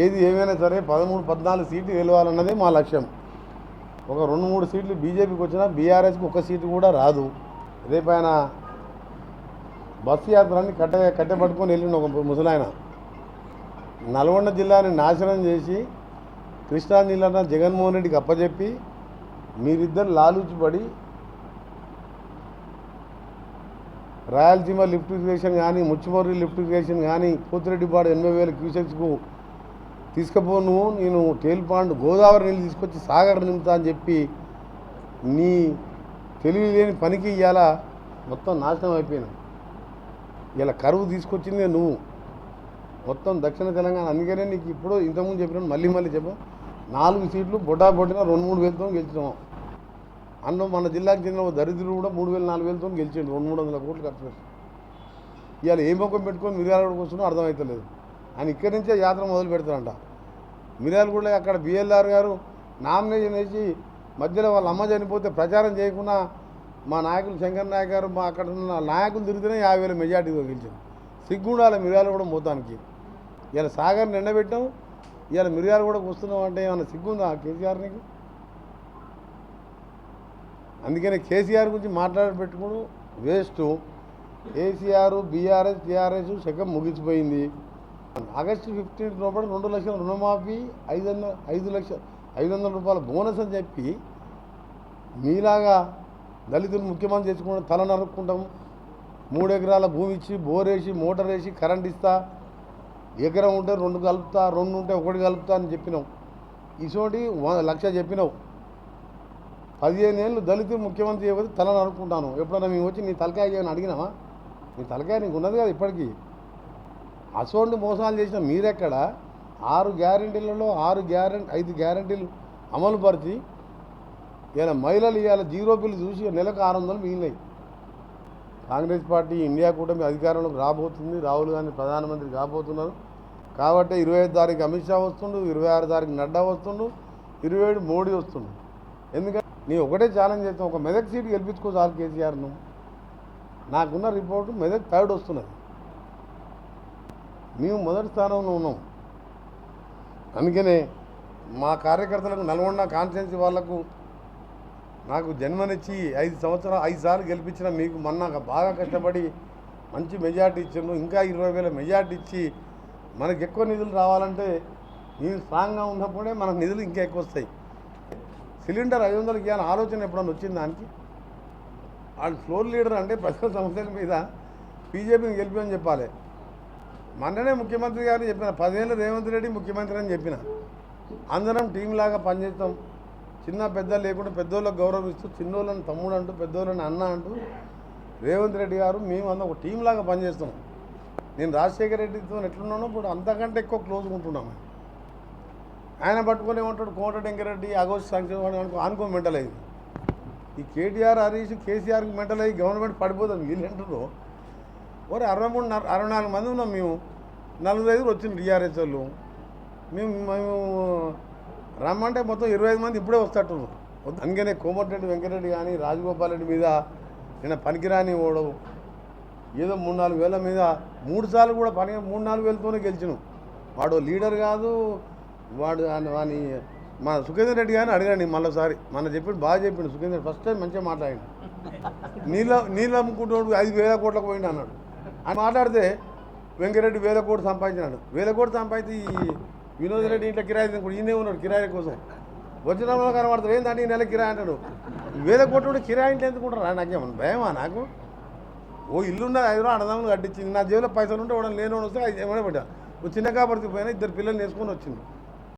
ఏది ఏమైనా సరే పదమూడు పద్నాలుగు సీట్లు గెలవాలన్నదే మా లక్ష్యం. ఒక రెండు మూడు సీట్లు బీజేపీకి వచ్చినా బీఆర్ఎస్కి ఒక సీటు కూడా రాదు. రేపు ఆయన బస్సు యాత్రని కట్ట కట్టెపట్టుకొని వెళ్ళిన ఒక ముసలాయన. నల్గొండ జిల్లాని నాశనం చేసి కృష్ణా జిల్లా జగన్మోహన్ రెడ్డికి అప్పచెప్పి మీరిద్దరు లాలూచిపడి రాయలసీమ లిఫ్ట్ ఇరిగేషన్ కానీ ముచ్చిమర్రి లిఫ్ట్ ఇరిగేషన్ కానీ పోతిరెడ్డిపాడు ఎనభై వేల క్యూసెక్స్కు తీసుకుపో నువ్వు నేను తేలిపాండు గోదావరి నీళ్ళు తీసుకొచ్చి సాగర్ నింపుతా అని చెప్పి నీ తెలివి లేని పనికి ఇవాళ మొత్తం నాశనం అయిపోయినావు ఇలా కరువు తీసుకొచ్చిందే నువ్వు. మొత్తం దక్షిణ తెలంగాణ. అందుకనే నీకు ఇప్పుడు ఇంతకుముందు చెప్పినాను మళ్ళీ మళ్ళీ చెప్పా. నాలుగు సీట్లు బొటా బొట్టిన రెండు మూడు వేలతో గెలిచినాం. అందులో మన జిల్లాకు చెందిన దరిద్రులు దరిద్రుడు కూడా మూడు వేల నాలుగు వేలతో గెలిచిండు. రెండు మూడు వందల కోట్లు ఖర్చు పెట్టి ఇవాళ ఏ ముఖం పెట్టుకొని మిర్యాలగూడకు వస్తున్నా అర్థమవుతలేదు ఆయన ఇక్కడి నుంచే యాత్ర మొదలు పెడతారంట మిర్యాలగూడలో అక్కడ బిఎల్ఆర్ గారు నామినేషన్ వేసి మధ్యలో వాళ్ళ అమ్మ చనిపోతే ప్రచారం చేయకుండా మా నాయకులు శంకర్ నాయక్ గారు మా అక్కడ ఉన్న నాయకులు తిరిగితేనే యాభై వేల మెజార్టీతో గెలిచారు. సిగ్గుండాలి మిర్యాలగూడ మొత్తానికి. ఇలా సాగర్ నిండబెట్టాం ఇవాళ మిర్యాల కూడా వస్తున్నాం అంటే ఏమైనా సిగ్గుందా కేసీఆర్ నీకు? అందుకనే కేసీఆర్ గురించి మాట్లాడబెట్టుకుడు వేస్ట్. కేసీఆర్ బీఆర్ఎస్ టీఆర్ఎస్ శకం ముగిసిపోయింది. ఆగస్టు ఫిఫ్టీన్త్ లోపల రెండు లక్షల రుణమాఫీ ఐదు వందల ఐదు లక్షల ఐదు వందల రూపాయల బోనస్ అని చెప్పి మీలాగా దళితులు ముఖ్యమంత్రి తెచ్చుకుంటాం తల నరుక్కుంటాం. మూడు ఎకరాల భూమి ఇచ్చి బోరేసి మోటార్ వేసి కరెంట్ ఇస్తా ఎకరం ఉంటే రెండు కలుపుతా రెండు ఉంటే ఒకటి కలుపుతా అని చెప్పినావు ఇటువంటి లక్ష చెప్పినావు పదిహేను ఏళ్ళు దళితులు ముఖ్యమంత్రి చేయకపోతే తల నరుక్కుంటాను. ఎప్పుడైనా మేము వచ్చి నీ తలకాయ చేయని అడిగినావా? నీ తలకాయ నీకు ఉన్నది కదా ఇప్పటికీ. అసోంటి మోసాలు చేసిన మీరెక్కడ? ఆరు గ్యారెంటీలలో ఆరు గ్యారెంటీ ఐదు గ్యారంటీలు అమలు పరిచి ఇలా మహిళలు ఇవాళ జీరో బిల్లు చూసి నెలకు ఆరు వందలు మిగిలినాయి. కాంగ్రెస్ పార్టీ ఇండియా కూటమి అధికారంలోకి రాబోతుంది. రాహుల్ గాంధీ ప్రధానమంత్రి కాబోతున్నారు. కాబట్టి ఇరవై ఐదు తారీఖు అమిత్ షా వస్తుండు ఇరవై ఆరు తారీఖు నడ్డా వస్తుండు ఇరవై ఏడు మోడీ వస్తుండు. ఎందుకంటే నీ ఒకటే ఛాలెంజ్ చేస్తాం ఒక మెదక్ సీట్ గెలిపించుకో చాలు కేసీఆర్ను. నాకున్న రిపోర్టు మెదక్ థర్డ్ వస్తున్నది. మేము మొదటి స్థానంలో ఉన్నాం. అందుకనే మా కార్యకర్తలకు నల్గొండ కాన్స్టిట్యున్సీ వాళ్ళకు నాకు జన్మనిచ్చి ఐదు సంవత్సరాలు ఐదు సార్లు గెలిపించిన మీకు మొన్న బాగా కష్టపడి మంచి మెజార్టీ ఇచ్చిండ్రు. ఇంకా ఇరవై వేల మెజార్టీ ఇచ్చి మనకు ఎక్కువ నిధులు రావాలంటే మేము స్ట్రాంగ్గా ఉన్నప్పుడే మనకు నిధులు ఇంకా ఎక్కువ వస్తాయి. సిలిండర్ ఐదు వందలకి ఇవ్వాలని ఆలోచన ఎప్పుడన్నా వచ్చింది దానికి? వాళ్ళు ఫ్లోర్ లీడర్ అంటే ప్రజల సమస్యల మీద బీజేపీని గెలిపని చెప్పాలి. మొన్ననే ముఖ్యమంత్రి గారు చెప్పిన పదేళ్ళు రేవంత్ రెడ్డి ముఖ్యమంత్రి అని చెప్పిన అందరం టీం లాగా పనిచేస్తాం. చిన్న పెద్ద లేకుండా పెద్దోళ్ళకు గౌరవిస్తూ చిన్నోళ్ళని తమ్ముడు అంటూ పెద్దోళ్ళని అన్న అంటూ రేవంత్ రెడ్డి గారు మేము అందరం ఒక టీం లాగా పనిచేస్తాం. నేను రాజశేఖర రెడ్డితో ఎట్లున్నానో ఇప్పుడు అంతకంటే ఎక్కువ క్లోజ్గా ఉంటున్నాము ఆయన పట్టుకొని ఉంటాడు కోట వెంకరెడ్డి అగోస్ట్ సంక్షేమ అనుకో అనుకో మెంటల్ అయింది ఈ కేటీఆర్ హరీష్ కేసీఆర్కి మెంటల్ అయ్యి గవర్నమెంట్ పడిపోతుంది. వీళ్ళు ఒక ఓరే అరవై మూడు అరవై నాలుగు మంది ఉన్నాం మేము. నలుగురు ఐదుగురు వచ్చింది టీఆర్ఎస్ వాళ్ళు. మేము మేము రమ్మంటే మొత్తం ఇరవై ఐదు మంది ఇప్పుడే వస్తట్టు. అందుకనే కోమటిరెడ్డి వెంకటరెడ్డి కానీ రాజగోపాల్ రెడ్డి మీద నిన్న పనికిరాని ఓడవు ఏదో మూడు నాలుగు వేల మీద మూడు సార్లు కూడా పని మూడు నాలుగు వేలతోనే గెలిచినాం. వాడు లీడర్ కాదు. వాడు ఆయన- వాని మా సుఖేందర్ రెడ్డి గారిని అడగండి మళ్ళీసారి. మన చెప్పిండు బాగా చెప్పిండు సుఖేందర్. ఫస్ట్ టైం మంచిగా మాట్లాడిండు. నీళ్ళ నీళ్ళు అమ్ముకుంటూ ఐదు వేల కోట్లకు పోయిండు అన్నాడు. ఆయన మాట్లాడితే వెంకరెడ్డి వేల కోట్లు సంపాదించినాడు. వేల కోట్లు సంపాదించి ఈ వినోద్ రెడ్డి ఇంట్లో కిరాయి ఈయనే ఉన్నాడు కిరాయి కోసం. వచ్చిన కనబడతాడు. ఏంటంటే ఈ నెల కిరాయి అంటాడు. వేల కోట్లు కూడా కిరాయి ఇంట్లో ఎందుకుంటారా నాకేమన్నా భయమా నాకు? ఓ ఇల్లు ఉన్నది ఐదు రోజులు అన్నదమ్ములు కట్టించింది. నా జేబులో పైసలు ఉంటే వాడని లేని వాడు వస్తే ఏమైనా పెట్టా. ఓ చిన్న కాబట్టి పోయినా ఇద్దరు పిల్లల్ని వేసుకొని వచ్చింది